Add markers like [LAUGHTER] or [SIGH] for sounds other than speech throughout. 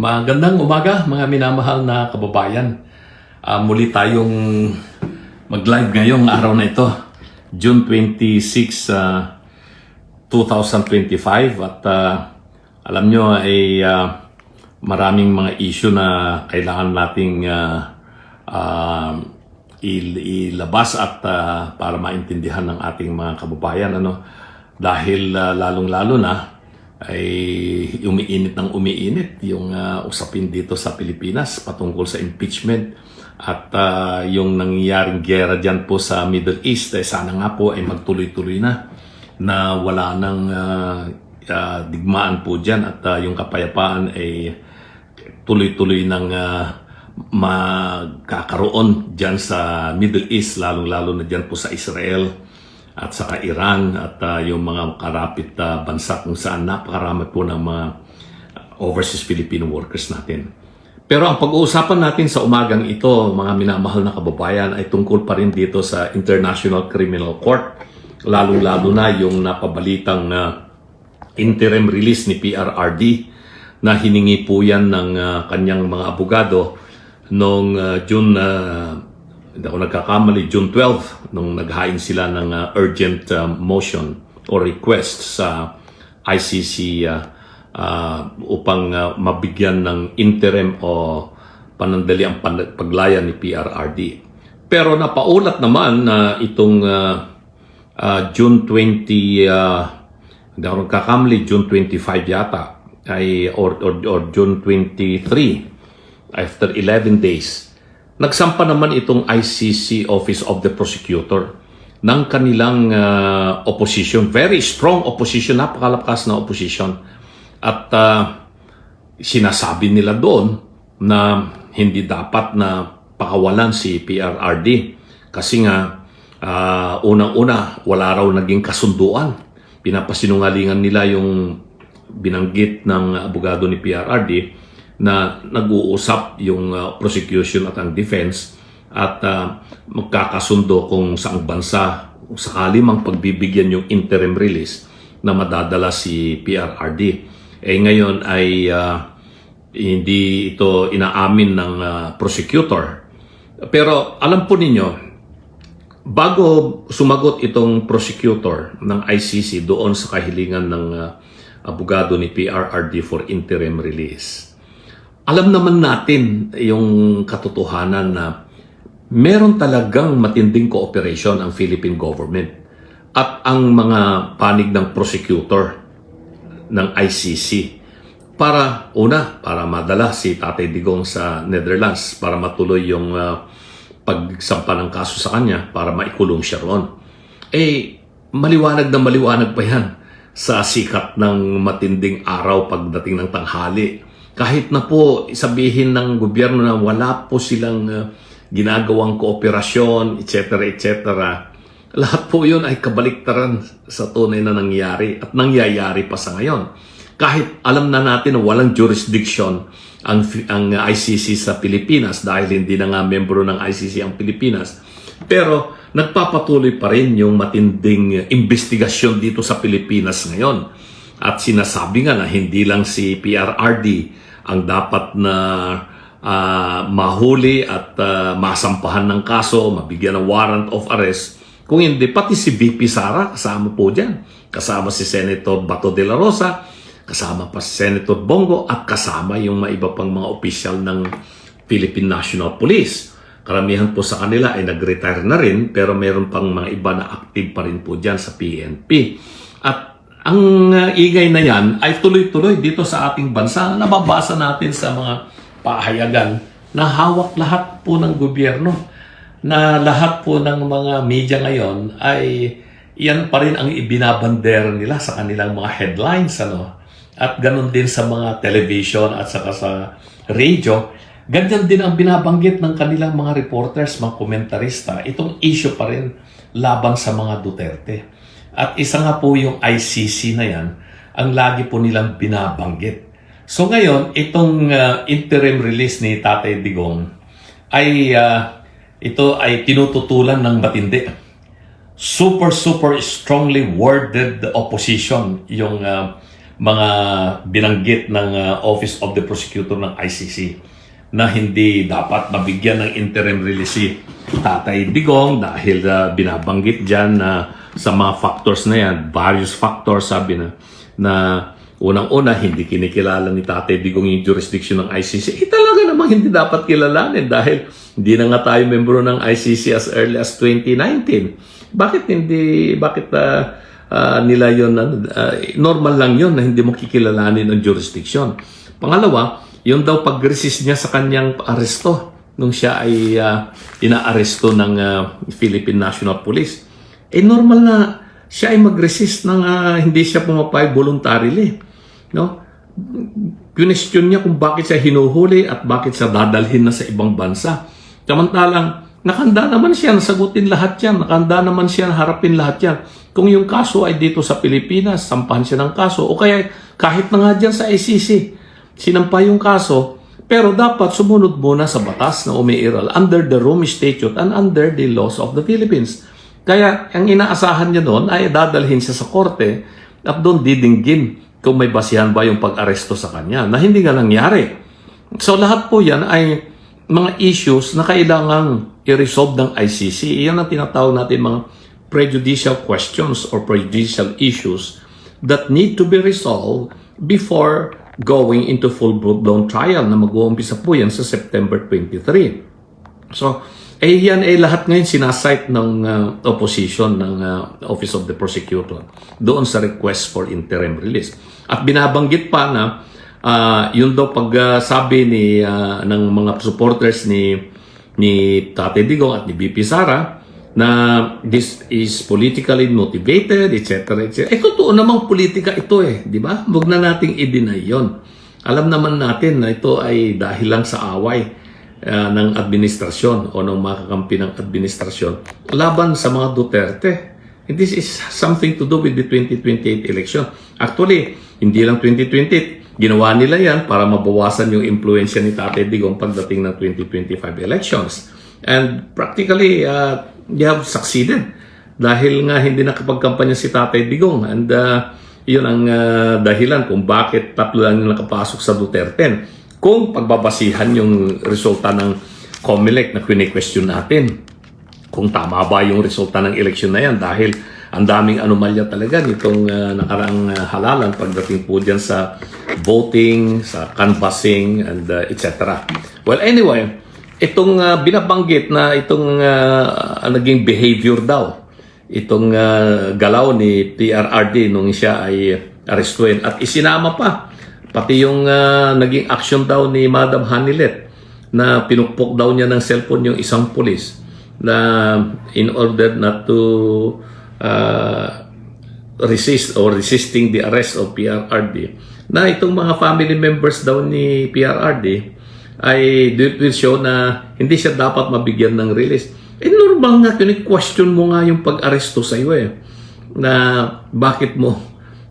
Magandang umaga mga minamahal na kababayan. Ah, muli tayong mag-live ngayong araw na ito, June 26, ah, 2025 at ah, alam nyo ay ah, maraming mga issue na kailangan nating ah, ah, il- ilabas at ah, para maintindihan ng ating mga kababayan ano dahil ah, lalong-lalo na ay umiinit ng umiinit yung ah, usapin dito sa Pilipinas patungkol sa impeachment at ah, yung nangyayaring gera dyan po sa Middle East eh, sana nga po ay magtuloy-tuloy na na wala nang ah, ah, digmaan po dyan at ah, yung kapayapaan ay tuloy-tuloy ng ah, magkakaroon dyan sa Middle East, lalong-lalo na dyan po sa Israel at saka Iran at ah, yung mga karapit na bansa kung saan napakarami po ng mga overseas Filipino workers natin. Pero ang pag-uusapan natin sa umagang ito, mga minamahal na kababayan, ay tungkol pa rin dito sa International Criminal Court, lalong-lalo na yung napabalitang ah, interim release ni PRRD na hiningi po yan ng ah, kanyang mga abogado noong ah, June, ah, hindi ako nagkakamali, June 12, nung naghain sila ng ah, urgent ah, motion or request sa ICC ah, ah, upang ah, mabigyan ng interim o panandali ang paglaya ni PRRD. Pero napaulat naman na itong ah, ah, June 20 ah, hindi ako nagkakamali, June 25 yata, ay, or, or, or June 23, after 11 days, nagsampa naman itong ICC Office of the Prosecutor ng kanilang ah, opposition, very strong opposition, napakalakas na opposition. At ah, sinasabi nila doon na hindi dapat na pakawalan si PRRD kasi nga ah, unang-una wala raw naging kasunduan. Pinapasinungalingan nila yung binanggit ng abogado ni PRRD na nag-uusap yung ah, prosecution at ang defense at ah, magkakasundo kung saang bansa kung sakali mang pagbibigyan yung interim release na madadala si PRRD. Eh ngayon ay ah, hindi ito inaamin ng ah, prosecutor. Pero alam po ninyo, bago sumagot itong prosecutor ng ICC doon sa kahilingan ng ah, abogado ni PRRD for interim release, alam naman natin yung katotohanan na meron talagang matinding cooperation ang Philippine government at ang mga panig ng prosecutor ng ICC para una para madala si Tatay Digong sa Netherlands para matuloy yung ah, pagsampa ng kaso sa kanya para maikulong siya roon. Eh, maliwanag na maliwanag pa yan sa sikat ng matinding araw pagdating ng tanghali. Kahit na po sabihin ng gobyerno na wala po silang ah, ginagawang kooperasyon, etc. etc. Lahat po yun ay kabaliktaran sa tunay na nangyari at nangyayari pa sa ngayon. Kahit alam na natin na walang jurisdiction ang, ang ICC sa Pilipinas dahil hindi na nga membro ng ICC ang Pilipinas. Pero nagpapatuloy pa rin yung matinding investigasyon dito sa Pilipinas ngayon. At sinasabi nga na hindi lang si PRRD ang dapat na ah, mahuli at ah, masampahan ng kaso, mabigyan ng warrant of arrest. Kung hindi, pati si BP Sara kasama po dyan. Kasama si Senator Bato de la Rosa, kasama pa si Senator Bongo, at kasama yung mga iba pang mga opisyal ng Philippine National Police. Karamihan po sa kanila ay nag-retire na rin, pero meron pang mga iba na active pa rin po dyan sa PNP. At ang uh, ingay na yan ay tuloy-tuloy dito sa ating bansa. Nababasa natin sa mga pahayagan na hawak lahat po ng gobyerno. Na lahat po ng mga media ngayon ay yan pa rin ang ibinabander nila sa kanilang mga headlines. Ano? At ganun din sa mga television at saka sa radio. Ganyan din ang binabanggit ng kanilang mga reporters, mga komentarista. Itong issue pa rin laban sa mga Duterte. At isa nga po yung ICC na yan, ang lagi po nilang binabanggit. So ngayon, itong uh, interim release ni Tatay Digong ay uh, ito ay tinututulan ng matindi. Super, super strongly worded opposition yung uh, mga binanggit ng uh, Office of the Prosecutor ng ICC na hindi dapat mabigyan ng interim release si Tatay Digong dahil uh, binabanggit dyan na sa mga factors na yan, various factors sabi na, na unang-una hindi kinikilala ni Tatay Digong yung jurisdiction ng ICC. Eh talaga namang hindi dapat kilalanin dahil hindi na nga tayo membro ng ICC as early as 2019. Bakit hindi, bakit uh, uh, nila yun, uh, normal lang yun na hindi mo kikilalanin ang jurisdiction. Pangalawa, yung daw pag-resist niya sa kanyang aresto nung siya ay uh, inaaresto ng uh, Philippine National Police. Eh normal na siya ay mag-resist nang uh, hindi siya pumapayag voluntarily. No? Question niya kung bakit siya hinuhuli at bakit siya dadalhin na sa ibang bansa. Samantalang nakanda naman siya nasagutin lahat yan. Nakanda naman siya harapin lahat yan. Kung yung kaso ay dito sa Pilipinas, sampahan siya ng kaso. O kaya kahit na nga dyan sa ICC, sinampa yung kaso, pero dapat sumunod muna sa batas na umiiral under the Rome Statute and under the laws of the Philippines. Kaya ang inaasahan niya doon ay dadalhin siya sa korte at doon didinggin kung may basihan ba yung pag-aresto sa kanya na hindi nga nangyari. So lahat po yan ay mga issues na kailangang i-resolve ng ICC. Iyan ang tinatawag natin mga prejudicial questions or prejudicial issues that need to be resolved before going into full-blown trial na mag-uumpisa po yan sa September 23. So, eh yan ay lahat ngayon sinasite ng uh, opposition ng uh, Office of the Prosecutor doon sa request for interim release. At binabanggit pa na uh, yun daw pagsabi uh, ni uh, ng mga supporters ni ni Tate Digong at ni BP Sara na this is politically motivated, etc. etc. Eh, totoo namang politika ito eh, di ba? Huwag na nating i-deny yun. Alam naman natin na ito ay dahil lang sa away uh, ng administrasyon o ng mga kakampi ng administrasyon laban sa mga Duterte. And this is something to do with the 2028 election. Actually, hindi lang 2028, ginawa nila yan para mabawasan yung impluensya ni Tate Digong pagdating ng 2025 elections. And practically, uh, they have succeeded. Dahil nga hindi nakapagkampanya si Tatay Digong. And uh, yun ang uh, dahilan kung bakit tatlo lang yung nakapasok sa Duterte. Kung pagbabasihan yung resulta ng COMELEC na kine-question natin, kung tama ba yung resulta ng eleksyon na yan dahil ang daming anomalya talaga nitong uh, nakaraang uh, halalan pagdating po dyan sa voting, sa canvassing, and uh, etc. Well, anyway, itong uh, binabanggit na itong uh, naging behavior daw, itong uh, galaw ni PRRD nung siya ay arestuin at isinama pa pati yung uh, naging action daw ni Madam Hanilet na pinukpok daw niya ng cellphone yung isang pulis na in order not to uh, resist or resisting the arrest of PRRD na itong mga family members daw ni PRRD ay will show na hindi siya dapat mabigyan ng release. Eh normal nga, question mo nga yung pag-aresto sa iyo eh. Na bakit mo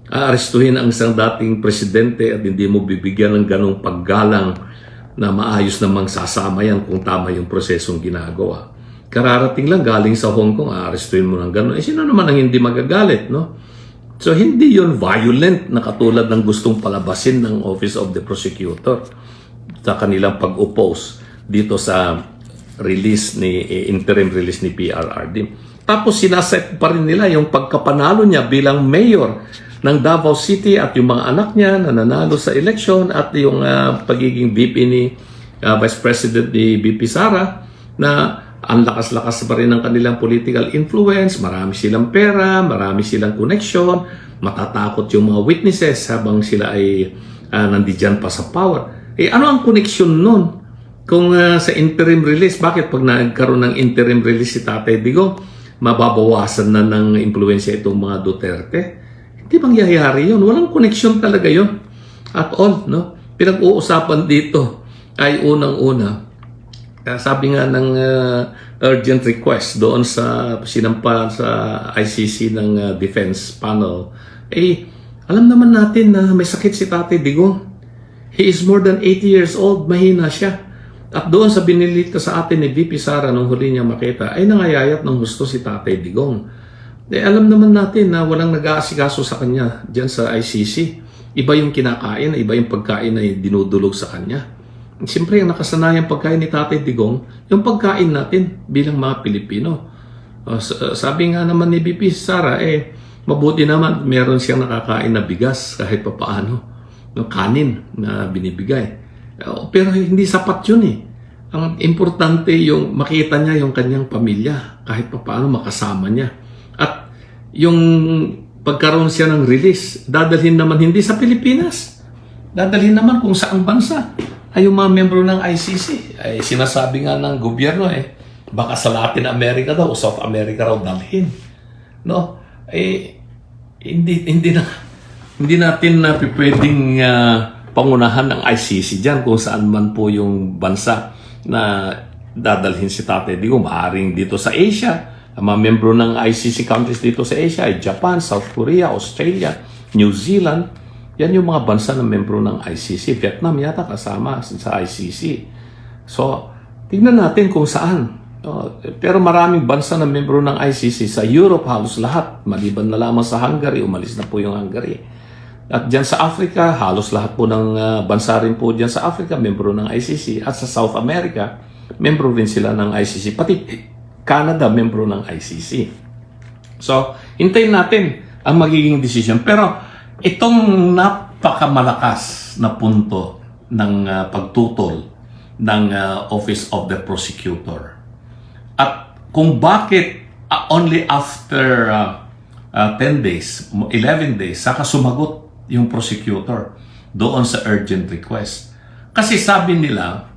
aarestuhin ang isang dating presidente at hindi mo bibigyan ng ganong paggalang na maayos namang sasama yan kung tama yung prosesong ginagawa. Kararating lang galing sa Hong Kong, aarestuhin mo ng ganon. Eh sino naman ang hindi magagalit, no? So hindi yon violent na katulad ng gustong palabasin ng Office of the Prosecutor sa kanilang pag-oppose dito sa release ni eh, interim release ni PRRD. Tapos sinaset pa rin nila yung pagkapanalo niya bilang mayor ng Davao City at yung mga anak niya na nanalo sa election at yung uh, pagiging VP ni uh, Vice President ni BP Sara na ang lakas-lakas pa rin ng kanilang political influence, marami silang pera, marami silang connection, matatakot yung mga witnesses habang sila ay uh, nandiyan pa sa power. Eh ano ang connection nun? Kung uh, sa interim release, bakit pag nagkaroon ng interim release si Tatay Digo, mababawasan na ng impluensya itong mga Duterte? Hindi mangyayari yun. Walang connection talaga yun. At all, no? Pinag-uusapan dito ay unang-una. Uh, sabi nga ng uh, urgent request doon sa sinampa sa ICC ng uh, defense panel, eh, alam naman natin na may sakit si Tatay Digong. He is more than 80 years old, mahina siya. At doon sa binilita sa atin ni VP Sara nung huli niya makita, ay nangayayat ng gusto si Tatay Digong. Eh, alam naman natin na walang nag-aasikaso sa kanya dyan sa ICC. iba yung kinakain, iba yung pagkain na dinudulog sa kanya. Siyempre, ang nakasanayan pagkain ni Tatay Digong, yung pagkain natin bilang mga Pilipino. Uh, sabi nga naman ni BP Sara, eh, mabuti naman meron siyang nakakain na bigas kahit pa paano. Yung kanin na binibigay. Uh, pero hindi sapat yun eh. Ang importante yung makita niya yung kanyang pamilya kahit pa paano makasama niya. At yung pagkaroon siya ng release, dadalhin naman hindi sa Pilipinas. Dadalhin naman kung saang bansa. Ay yung mga membro ng ICC. Ay sinasabi nga ng gobyerno eh, baka sa Latin America daw South America raw dalhin. No? Eh, hindi, hindi na, hindi natin na pwedeng ah, pangunahan ng ICC dyan kung saan man po yung bansa na dadalhin si Tate Digo. Maaring dito sa Asia. Ang mga membro ng ICC countries dito sa Asia ay Japan, South Korea, Australia, New Zealand. Yan yung mga bansa na membro ng ICC. Vietnam yata kasama sa ICC. So, tignan natin kung saan. Pero maraming bansa na membro ng ICC sa Europe halos lahat. Maliban na lamang sa Hungary, umalis na po yung Hungary. At dyan sa Africa, halos lahat po ng ah, bansa rin po dyan sa Africa, membro ng ICC. At sa South America, membro rin sila ng ICC. Pati Canada, membro ng ICC. So, hintayin natin ang magiging desisyon. Pero itong napakamalakas na punto ng ah, pagtutol ng ah, Office of the Prosecutor at kung bakit ah, only after ah, ah, 10 days, 11 days, saka sumagot yung prosecutor doon sa urgent request. Kasi sabi nila,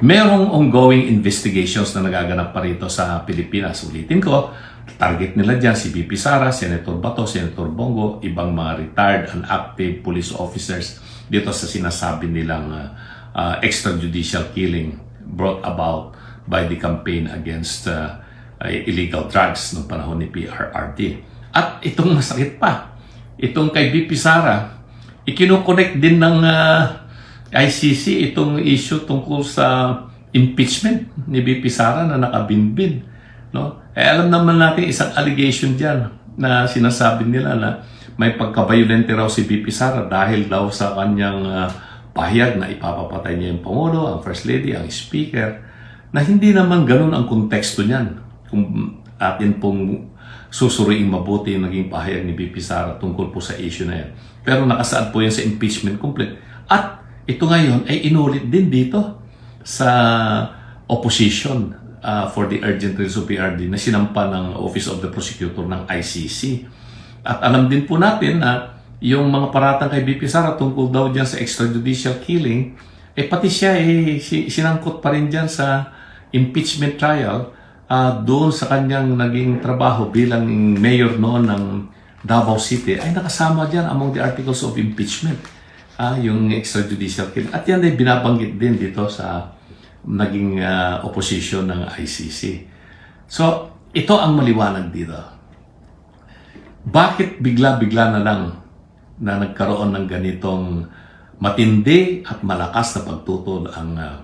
merong ongoing investigations na nagaganap pa rito sa Pilipinas. Ulitin ko, target nila dyan si BP Sara, Senator Bato, Senator Bongo, ibang mga retired and active police officers dito sa sinasabi nilang uh, uh, extrajudicial killing brought about by the campaign against uh, illegal drugs noong panahon ni PRRD. At itong masakit pa, itong kay BP Sara, ikinoconnect din ng uh, ICC itong issue tungkol sa impeachment ni BP Sara na nakabinbin. No? Eh, alam naman natin isang allegation dyan na sinasabi nila na may pagkabayolente raw si BP Sara dahil daw sa kanyang ah, pahayag na ipapapatay niya yung Pangulo, ang First Lady, ang Speaker, na hindi naman ganun ang konteksto niyan. Kung atin pong susuriing mabuti yung naging pahayag ni BP Sara tungkol po sa issue na yan. Pero nakasaad po yan sa impeachment complete. At ito ngayon ay inulit din dito sa opposition uh, for the urgent release of PRD na sinampa ng Office of the Prosecutor ng ICC. At alam din po natin na yung mga paratang kay BP Sara tungkol daw dyan sa extrajudicial killing, eh pati siya eh, si- sinangkot pa rin dyan sa impeachment trial ah, doon sa kanyang naging trabaho bilang mayor noon ng Davao City ay nakasama dyan among the articles of impeachment ah, yung extrajudicial killing. At yan ay binabanggit din dito sa naging ah, opposition ng ICC. So, ito ang maliwanag dito. Bakit bigla-bigla na lang na nagkaroon ng ganitong matindi at malakas na pagtutol ang ah,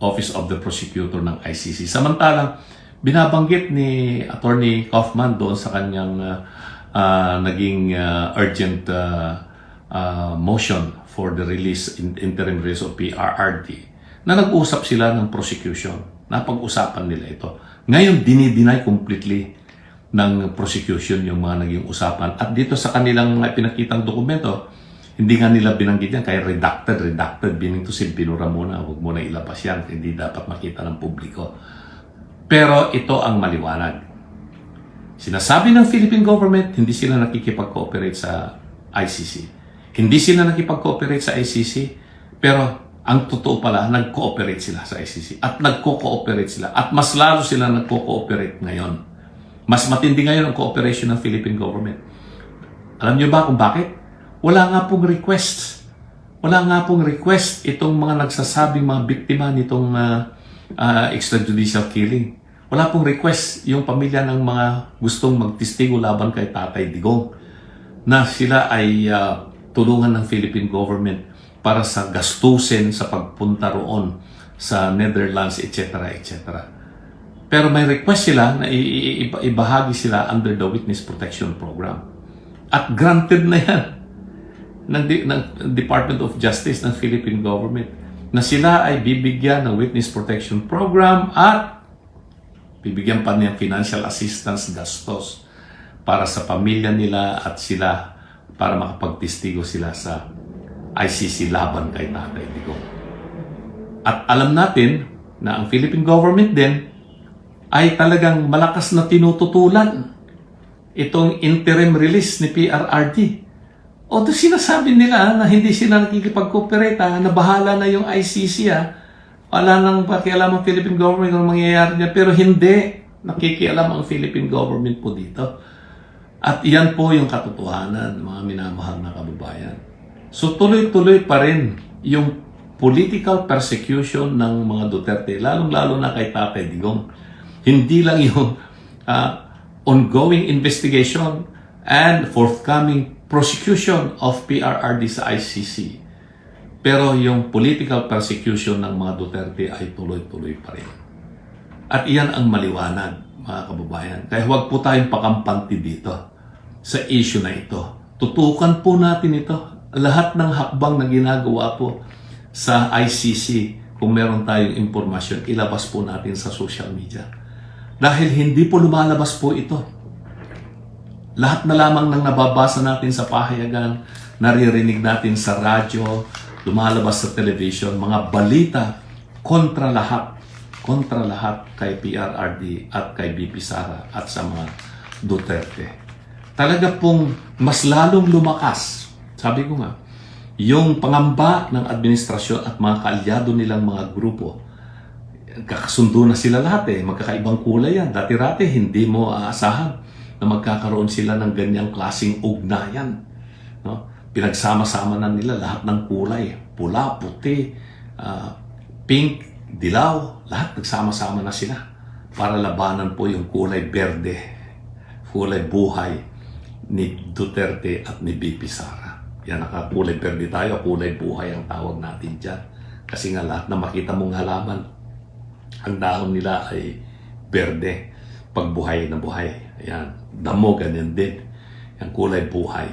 Office of the Prosecutor ng ICC. Samantalang binabanggit ni Attorney Kaufman doon sa kanyang ah, ah, naging ah, urgent ah, ah, motion for the release in, interim release of PRRD na nag-usap sila ng prosecution. Napag-usapan nila ito. Ngayon, dinideny completely ng prosecution yung mga naging usapan. At dito sa kanilang mga pinakitang dokumento, hindi nga nila binanggit yan, kaya redacted, redacted, meaning to say, binura muna, huwag mo na ilabas yan, hindi dapat makita ng publiko. Pero ito ang maliwanag. Sinasabi ng Philippine government, hindi sila nakikipag-cooperate sa ICC. Hindi sila nakipag-cooperate sa ICC, pero ang totoo pala, nag-cooperate sila sa ICC. At nagko-cooperate sila. At mas lalo sila nagko-cooperate ngayon. Mas matindi ngayon ang cooperation ng Philippine government. Alam niyo ba kung bakit? Wala nga pong request. Wala nga pong request itong mga nagsasabing mga biktima nitong ah, ah, extrajudicial killing. Wala pong request yung pamilya ng mga gustong magtistigo laban kay Tatay Digong na sila ay ah, tulungan ng Philippine government para sa gastusin sa pagpunta roon sa Netherlands, etc. etc. Pero may request sila na ibahagi sila under the Witness Protection Program. At granted na yan [LAUGHS] ng, ng Department of Justice ng Philippine government na sila ay bibigyan ng witness protection program at bibigyan pa niya financial assistance gastos para sa pamilya nila at sila para makapagtistigo sila sa ICC laban kay Tatay Digong. At alam natin na ang Philippine government din ay talagang malakas na tinututulan itong interim release ni PRRD. Although sinasabi nila na hindi sila nakikipag-cooperate, ah, na bahala na yung ICC, ah. wala nang pakialam ang Philippine government kung mangyayari niya, pero hindi nakikialam ang Philippine government po dito. At iyan po yung katotohanan, mga minamahal na kababayan. So tuloy-tuloy pa rin yung political persecution ng mga Duterte, lalong-lalo na kay Tatay Digong. Hindi lang yung ah, ongoing investigation and forthcoming prosecution of PRRD sa ICC. Pero yung political persecution ng mga Duterte ay tuloy-tuloy pa rin. At iyan ang maliwanag, mga kababayan. Kaya huwag po tayong pakampanti dito sa issue na ito. Tutukan po natin ito. Lahat ng hakbang na ginagawa po sa ICC, kung meron tayong impormasyon, ilabas po natin sa social media. Dahil hindi po lumalabas po ito. Lahat na lamang ng nababasa natin sa pahayagan, naririnig natin sa radyo, lumalabas sa television, mga balita kontra lahat, kontra lahat kay PRRD at kay BP Sara at sa mga Duterte. Talaga pong mas lalong lumakas, sabi ko nga, yung pangamba ng administrasyon at mga kaalyado nilang mga grupo, kakasundo na sila lahat eh. Magkakaibang kulay yan. Dati-rati, hindi mo aasahan na magkakaroon sila ng ganyang klasing ugnayan. No? Pinagsama-sama na nila lahat ng kulay. Pula, puti, ah, pink, dilaw. Lahat nagsama-sama na sila para labanan po yung kulay berde, kulay buhay ni Duterte at ni BP Sara. Yan, nakakulay berde tayo, kulay buhay ang tawag natin dyan. Kasi nga lahat na makita mong halaman, ang dahon nila ay berde. Pag buhay na buhay. Ayan. Damo, ganyan din. Ang kulay buhay.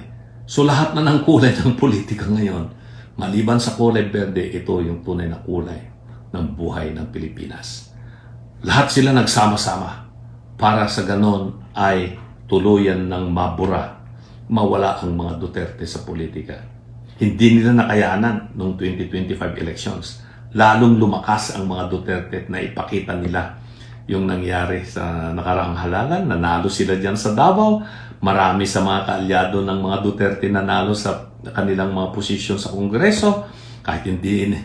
So lahat na ng kulay ng politika ngayon, maliban sa kulay berde, ito yung tunay na kulay ng buhay ng Pilipinas. Lahat sila nagsama-sama para sa ganon ay tuluyan ng mabura, mawala ang mga Duterte sa politika. Hindi nila nakayanan noong 2025 elections lalong lumakas ang mga Duterte na ipakita nila yung nangyari sa nakaraang halalan. Nanalo sila dyan sa Davao. Marami sa mga kaalyado ng mga Duterte nanalo sa kanilang mga posisyon sa Kongreso. Kahit hindi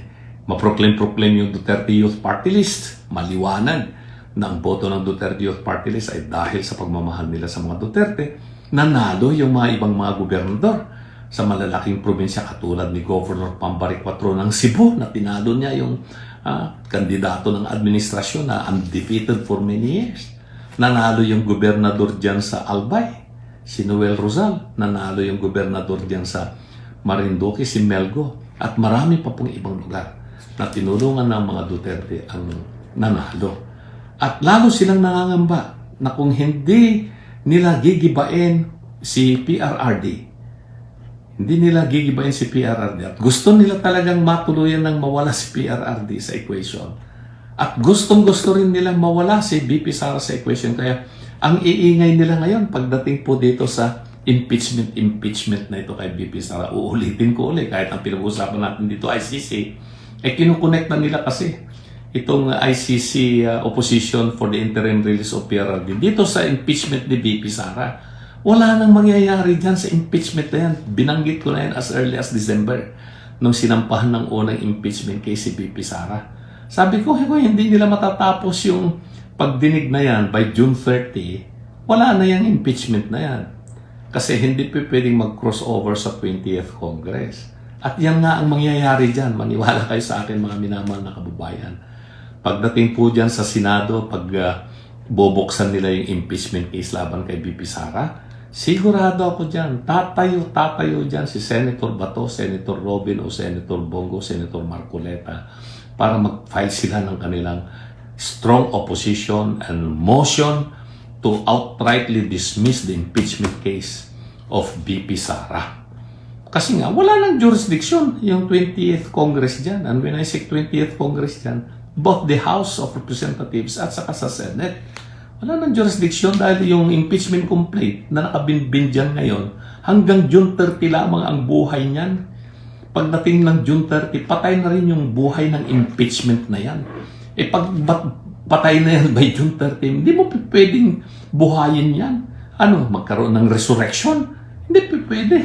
maproclaim-proclaim yung Duterte Youth Party List, maliwanag na ang boto ng Duterte Youth Party List ay dahil sa pagmamahal nila sa mga Duterte, nanalo yung mga ibang mga gobernador sa malalaking probinsya katulad ni Governor Pambaric Quatro ng Cebu na tinalo niya yung ah, kandidato ng administrasyon na undefeated for many years. Nanalo yung gobernador dyan sa Albay, si Noel Rosal. Nanalo yung gobernador dyan sa Marinduque, si Melgo. At marami pa pong ibang lugar na tinulungan ng mga Duterte ang nanalo. At lalo silang nangangamba na kung hindi nila gigibain si PRRD, hindi nila gigibain si PRRD at gusto nila talagang matuluyan ng mawala si PRRD sa equation. At gustong gusto rin nilang mawala si BP Sara sa equation. Kaya ang iingay nila ngayon pagdating po dito sa impeachment, impeachment na ito kay BP Sara. Uulitin ko ulit kahit ang pinag-uusapan natin dito ICC. Eh kinukonect na nila kasi itong ICC uh, opposition for the interim release of PRRD dito sa impeachment ni BP Sara. Wala nang mangyayari dyan sa impeachment na yan. Binanggit ko na yan as early as December nung sinampahan ng unang impeachment kay si BP Sara. Sabi ko, "Hey, hindi nila matatapos yung pagdinig na yan by June 30, wala na yung impeachment na yan. Kasi hindi pa pwedeng mag-crossover sa 20th Congress. At yan nga ang mangyayari dyan. Maniwala kayo sa akin mga minamahal na kababayan. Pagdating po dyan sa Senado, pag ah, boboksan nila yung impeachment case laban kay BP Sara, sigurado ako dyan, tatayo, tatayo dyan si Senator Bato, Senator Robin o Senator Bongo, Senator Marcoleta para mag-file sila ng kanilang strong opposition and motion to outrightly dismiss the impeachment case of BP Sara. Kasi nga, wala nang jurisdiction yung 20th Congress dyan. And when I say 20th Congress dyan, both the House of Representatives at saka sa Senate, wala nang jurisdiction dahil yung impeachment complaint na nakabinbin dyan ngayon, hanggang June 30 lamang ang buhay niyan. Pagdating ng June 30, patay na rin yung buhay ng impeachment na yan. Eh pag patay na yan by June 30, hindi mo pwedeng buhayin yan. Ano, magkaroon ng resurrection? Hindi pwede.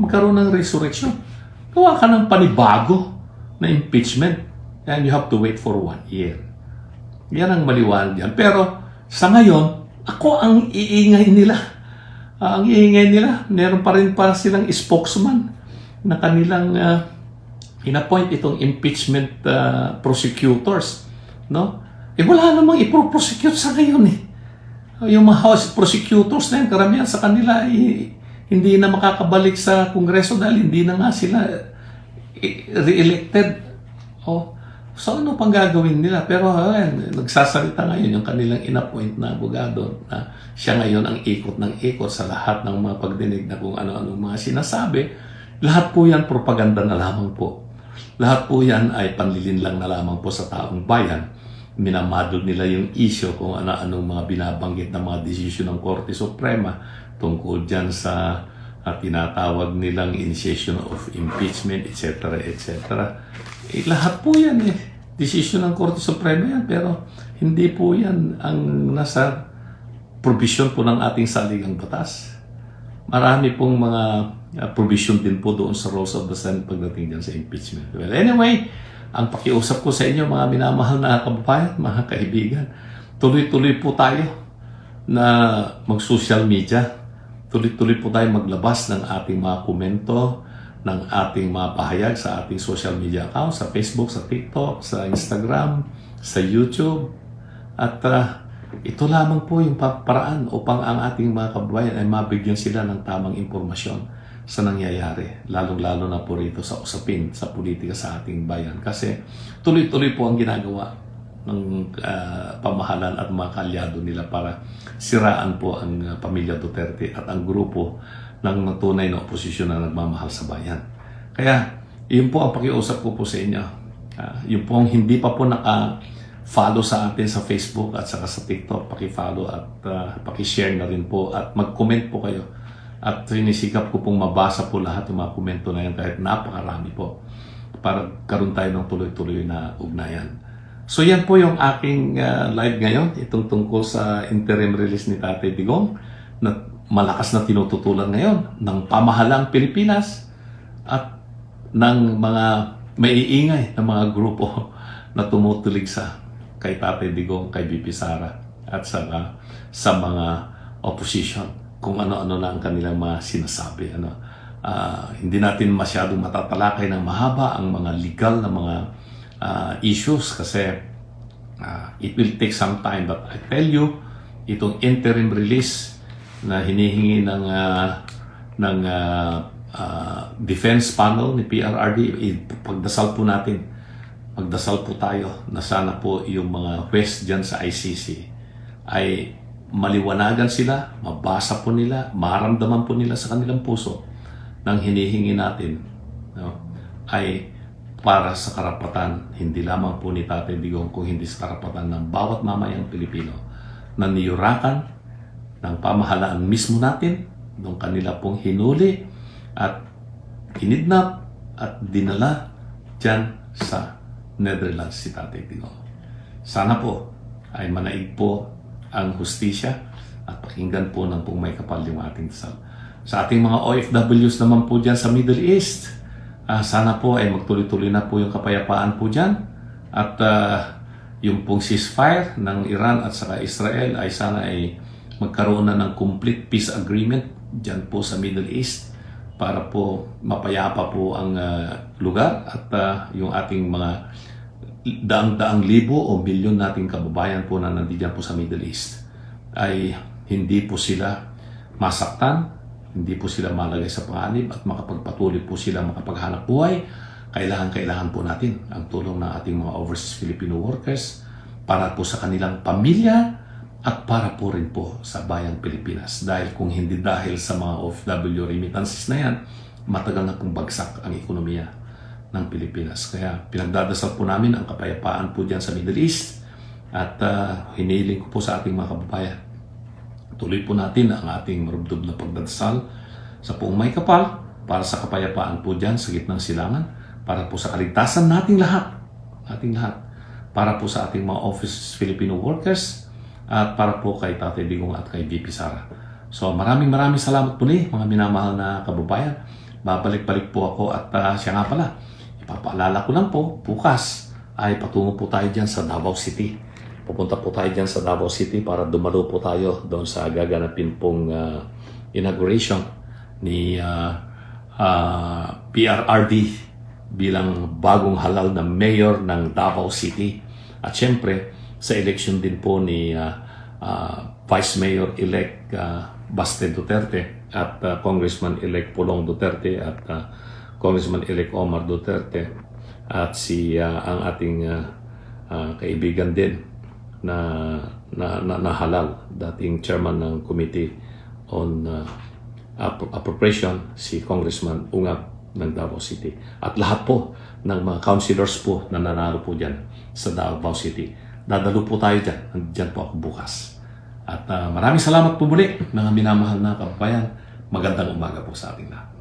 Magkaroon ng resurrection. Gawa ka ng panibago na impeachment. And you have to wait for one year. Yan ang maliwanag yan. Pero sa ngayon, ako ang iingay nila. Ah, ang iingay nila, meron pa rin pa silang spokesman na kanilang uh, inappoint itong impeachment ah, prosecutors. No? Eh wala namang iproprosecute sa ngayon eh. Yung mga house prosecutors na yan, karamihan sa kanila eh, hindi na makakabalik sa kongreso dahil hindi na nga sila eh, re-elected. Oh. So ano pang gagawin nila? Pero ayan, nagsasalita ngayon yung kanilang inappoint na abogado na siya ngayon ang ikot ng ikot sa lahat ng mga pagdinig na kung ano-ano mga sinasabi. Lahat po yan propaganda na lamang po. Lahat po yan ay panlilin lang na lamang po sa taong bayan. Minamadod nila yung issue kung ano-anong mga binabanggit na mga desisyon ng Korte Suprema tungkol dyan sa at tinatawag nilang initiation of impeachment, etc., etc. Eh, lahat po yan eh. Decision ng Korte Suprema yan, pero hindi po yan ang nasa provision po ng ating saligang batas. Marami pong mga uh, provision din po doon sa rules of the Senate pagdating dyan sa impeachment. Well, anyway, ang pakiusap ko sa inyo, mga minamahal na kababayan, mga kaibigan, tuloy-tuloy po tayo na mag-social media. Tuloy-tuloy po tayo maglabas ng ating mga komento, ng ating mga pahayag sa ating social media account, sa Facebook, sa TikTok, sa Instagram, sa YouTube. At uh, ito lamang po yung pa- paraan upang ang ating mga kababayan ay mabigyan sila ng tamang impormasyon sa nangyayari, lalong-lalo na po rito sa usapin sa politika sa ating bayan. Kasi tuloy-tuloy po ang ginagawa ng ah, pamahalan at mga kalyado nila para siraan po ang ah, pamilya Duterte at ang grupo ng tunay na oposisyon na nagmamahal sa bayan. Kaya, yun po ang pakiusap ko po sa inyo. Ah, yun po ang hindi pa po naka-follow sa atin sa Facebook at saka sa TikTok, paki-follow at ah, paki-share na rin po at mag-comment po kayo. At sinisikap ko pong mabasa po lahat yung mga komento na yan kahit napakarami po para karoon tayo ng tuloy-tuloy na ugnayan. So yan po yung aking ah, live ngayon, itong tungkol sa interim release ni Tatay Digong na malakas na tinututulan ngayon ng pamahalang Pilipinas at ng mga maiingay na mga grupo [LAUGHS] na tumutulig sa kay Tatay Digong, kay BP Sara at sa, sa mga opposition kung ano-ano na ang kanilang mga sinasabi. Ano. Ah, hindi natin masyadong matatalakay ng mahaba ang mga legal na mga ah, issues kasi ah, it will take some time but I tell you itong interim release na hinihingi ng ah, ng ah, ah, defense panel ni PRRD pagdasal po natin magdasal po tayo na sana po yung mga West dyan sa ICC ay maliwanagan sila, mabasa po nila, maramdaman po nila sa kanilang puso ng hinihingi natin no, ay para sa karapatan, hindi lamang po ni Tatay Digong, kung hindi sa karapatan ng bawat mamayang Pilipino na niyurakan ng pamahalaan mismo natin, nung kanila pong hinuli at kinidnap at dinala dyan sa Netherlands si Tatay Digong. Sana po ay manaig po ang hustisya at pakinggan po ng pong may kapal yung ating dasal. Sa ating mga OFWs naman po dyan sa Middle East, ah, sana po ay magtuloy-tuloy na po yung kapayapaan po dyan at ah, yung pong ceasefire ng Iran at saka Israel ay sana ay magkaroon na ng complete peace agreement dyan po sa Middle East para po mapayapa po ang ah, lugar at ah, yung ating mga daang-daang libo o milyon nating kababayan po na nandiyan po sa Middle East ay hindi po sila masaktan, hindi po sila malagay sa panganib at makapagpatuloy po sila makapaghanap buhay. Kailangan-kailangan po natin ang tulong ng ating mga overseas Filipino workers para po sa kanilang pamilya at para po rin po sa bayang Pilipinas. Dahil kung hindi dahil sa mga OFW remittances na yan, matagal na pong bagsak ang ekonomiya ng Pilipinas. Kaya pinagdadasal po namin ang kapayapaan po dyan sa Middle East at uh, hinihiling ko po sa ating mga kababayan. Tuloy po natin ang ating marubdob na pagdadasal sa buong may kapal para sa kapayapaan po dyan sa gitnang silangan, para po sa kaligtasan nating lahat, ating lahat, para po sa ating mga office Filipino workers, at para po kay Tatay Digong at kay VP Sara. So maraming maraming salamat muli mga minamahal na kababayan. Babalik-balik po ako at ah, siya nga pala, ipapaalala ko lang po, bukas ay patungo po tayo dyan sa Davao City. Pupunta po tayo dyan sa Davao City para dumalo po tayo doon sa gaganapin pong ah, inauguration ni ah, ah, PRRD bilang bagong halal na mayor ng Davao City. At syempre, sa election din po ni ah, ah, Vice Mayor-elect ah, Baste Duterte at ah, Congressman-elect Pulong Duterte at ah, Congressman-elect Omar Duterte at si ah, ang ating ah, ah, kaibigan din na, na, na, na halal, dating chairman ng Committee on Appro- Appropriation, si Congressman Ungab ng Davao City. At lahat po ng mga councilors po na nanalo po dyan sa Davao City. Dadalo po tayo dyan. Nandiyan po ako bukas. At ah, maraming salamat po muli mga minamahal na kababayan. Magandang umaga po sa ating lahat.